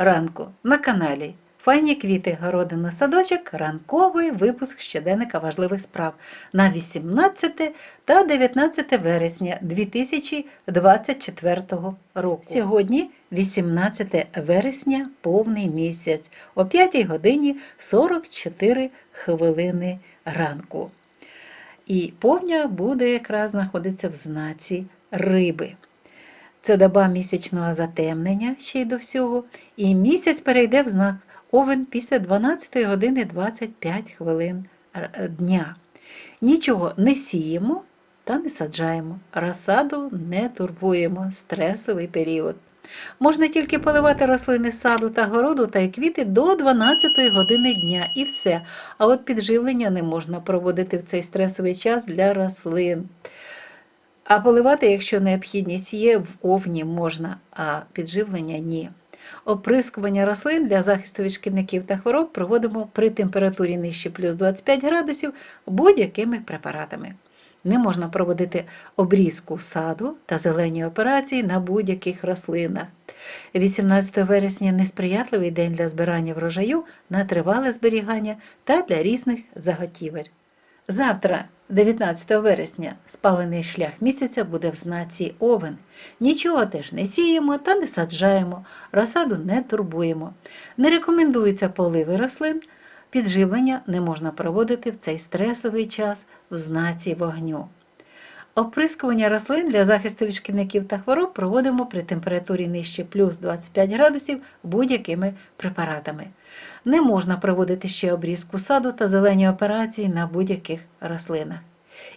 ранку на каналі Файні квіти, городина, садочок, ранковий випуск щоденника важливих справ на 18 та 19 вересня 2024 року. Сьогодні 18 вересня, повний місяць, о 5 годині 44 хвилини ранку. І повня буде якраз знаходитися в знаці риби. Це доба місячного затемнення ще й до всього, і місяць перейде в знак Овен після 12 години 25 хвилин е, дня. Нічого не сіємо та не саджаємо, розсаду не турбуємо, стресовий період. Можна тільки поливати рослини саду та городу та й квіти до 12 години дня і все. А от підживлення не можна проводити в цей стресовий час для рослин. А поливати, якщо необхідність є, в овні можна, а підживлення ні. Оприскування рослин для захисту від шкідників та хвороб проводимо при температурі нижче плюс 25 градусів будь-якими препаратами. Не можна проводити обрізку саду та зелені операції на будь-яких рослинах. 18 вересня несприятливий день для збирання врожаю на тривале зберігання та для різних заготівель. Завтра, 19 вересня, спалений шлях місяця буде в знаці Овен. Нічого теж не сіємо та не саджаємо, розсаду не турбуємо. Не рекомендуються поливи рослин, підживлення не можна проводити в цей стресовий час в знаці вогню. Оприскування рослин для захисту від шкідників та хвороб проводимо при температурі нижче плюс 25 градусів будь-якими препаратами. Не можна проводити ще обрізку саду та зелені операції на будь-яких рослинах.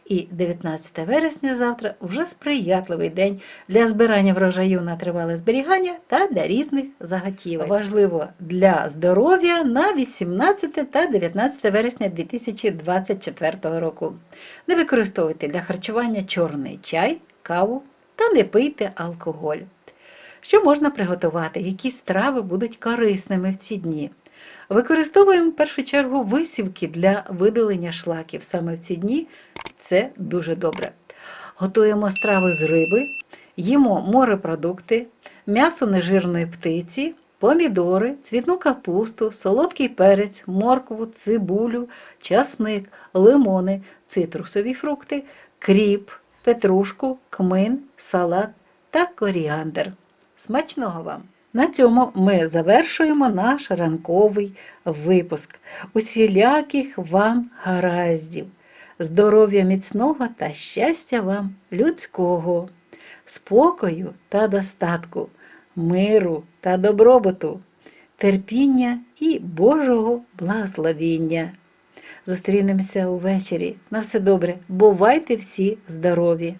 І 19 вересня завтра вже сприятливий день для збирання врожаю на тривале зберігання та для різних заготівель. Важливо для здоров'я на 18 та 19 вересня 2024 року. Не використовуйте для харчування чорний чай, каву та не пийте алкоголь. Що можна приготувати? Які страви будуть корисними в ці дні? Використовуємо в першу чергу висівки для видалення шлаків. Саме в ці дні це дуже добре. Готуємо страви з риби, їмо морепродукти, м'ясо нежирної птиці, помідори, цвітну капусту, солодкий перець, моркву, цибулю, часник, лимони, цитрусові фрукти, кріп, петрушку, кмин, салат та коріандр. Смачного вам! На цьому ми завершуємо наш ранковий випуск. Усіляких вам гараздів, здоров'я міцного та щастя вам людського, спокою та достатку, миру та добробуту, терпіння і Божого благословіння. Зустрінемося увечері. На все добре. Бувайте всі здорові!